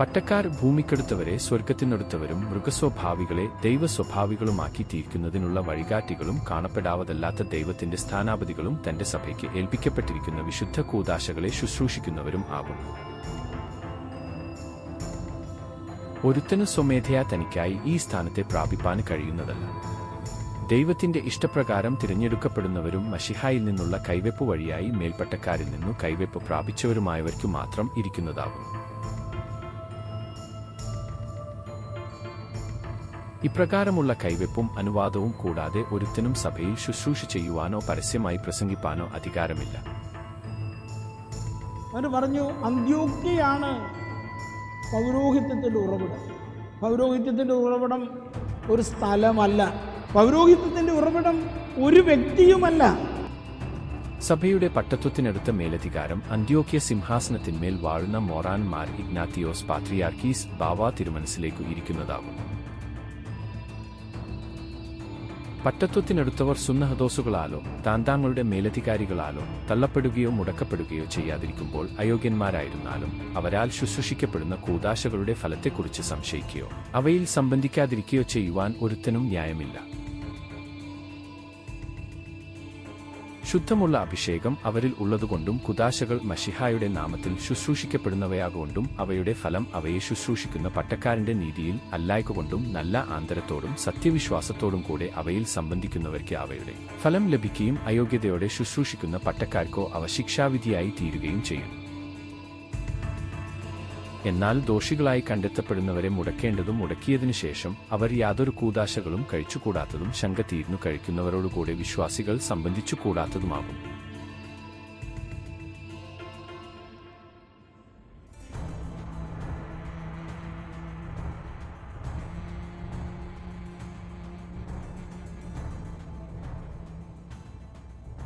പട്ടക്കാർ ഭൂമിക്കെടുത്തവരെ സ്വർഗത്തിനടുത്തവരും മൃഗസ്വഭാവികളെ ദൈവസ്വഭാവികളുമാക്കി തീർക്കുന്നതിനുള്ള വഴികാട്ടികളും കാണപ്പെടാവതല്ലാത്ത ദൈവത്തിന്റെ സ്ഥാനാപതികളും തന്റെ സഭയ്ക്ക് ഏൽപ്പിക്കപ്പെട്ടിരിക്കുന്ന വിശുദ്ധ കൂതാശകളെ ശുശ്രൂഷിക്കുന്നവരും ആകും. ഒരുത്തനു സ്വമേധയാ തനിക്കായി ഈ സ്ഥാനത്തെ പ്രാപിപ്പാൻ കഴിയുന്നതല്ല. ദൈവത്തിന്റെ ഇഷ്ടപ്രകാരം തിരഞ്ഞെടുക്കപ്പെടുന്നവരും മഷിഹായിൽ നിന്നുള്ള കൈവെപ്പ് വഴിയായി മേൽപ്പട്ടക്കാരിൽ നിന്നു കൈവെപ്പ് പ്രാപിച്ചവരുമായവർക്കു മാത്രം ഇരിക്കുന്നതാകുന്നു ഇപ്രകാരമുള്ള കൈവെപ്പും അനുവാദവും കൂടാതെ ഒരുത്തിനും സഭയിൽ ശുശ്രൂഷ ചെയ്യുവാനോ പരസ്യമായി പ്രസംഗിപ്പാനോ അധികാരമില്ല. അവർ പറഞ്ഞു അന്ത്യോക്യയാണ് പൗരോഹിത്യത്തിന്റെ ഉറവിടം. പൗരോഹിത്യത്തിന്റെ ഉറവിടം ഒരു സ്ഥലമല്ല. പൗരോഹിത്യത്തിന്റെ ഉറവിടം ഒരു വ്യക്തിയുമല്ല. സഭയുടെ പട്ടത്വത്തിനടുത്ത മേലധികാരം അന്ത്യോക്യ സിംഹാസനത്തിന്മേൽ വാഴുന്ന മോറാൻമാർ ഇഗ്നാത്തിയോസ് പാത്രിയാർക്കീസ് ബാവാ തിരുമനസിലേക്കു ഇരിക്കുന്നതാകുന്നു. പട്ടത്വത്തിനടുത്തവർ സുന്നഹദോസുകളാലോ താന്താങ്ങളുടെ മേലധികാരികളാലോ തള്ളപ്പെടുകയോ മുടക്കപ്പെടുകയോ ചെയ്യാതിരിക്കുമ്പോൾ അയോഗ്യന്മാരായിരുന്നാലും അവരാൽ ശുശ്രൂഷിക്കപ്പെടുന്ന കൂതാശകളുടെ ഫലത്തെക്കുറിച്ച് സംശയിക്കുകയോ അവയിൽ സംബന്ധിക്കാതിരിക്കുകയോ ചെയ്യുവാൻ ഒരുത്തനും ന്യായമില്ല. ശുദ്ധമുള്ള അഭിഷേകം അവരിൽ ഉള്ളതുകൊണ്ടും കുദാശകൾ മഷിഹായുടെ നാമത്തിൽ ശുശ്രൂഷിക്കപ്പെടുന്നവയാകൊണ്ടും അവയുടെ ഫലം അവയെ ശുശ്രൂഷിക്കുന്ന പട്ടക്കാരന്റെ നീതിയിൽ അല്ലായ്ക്കൊണ്ടും നല്ല ആന്തരത്തോടും സത്യവിശ്വാസത്തോടും കൂടെ അവയിൽ സംബന്ധിക്കുന്നവർക്ക് അവയുടെ ഫലം ലഭിക്കുകയും അയോഗ്യതയോടെ ശുശ്രൂഷിക്കുന്ന പട്ടക്കാർക്കോ അവ ശിക്ഷാവിധിയായി തീരുകയും ചെയ്യും. എന്നാൽ ദോഷികളായി കണ്ടെത്തപ്പെടുന്നവരെ മുടക്കേണ്ടതും മുടക്കിയതിനു ശേഷം അവർ യാതൊരു കൂതാശകളും കഴിച്ചുകൂടാത്തതും ശങ്ക കഴിക്കുന്നവരോടുകൂടെ വിശ്വാസികൾ സംബന്ധിച്ചുകൂടാത്തതുമാകും.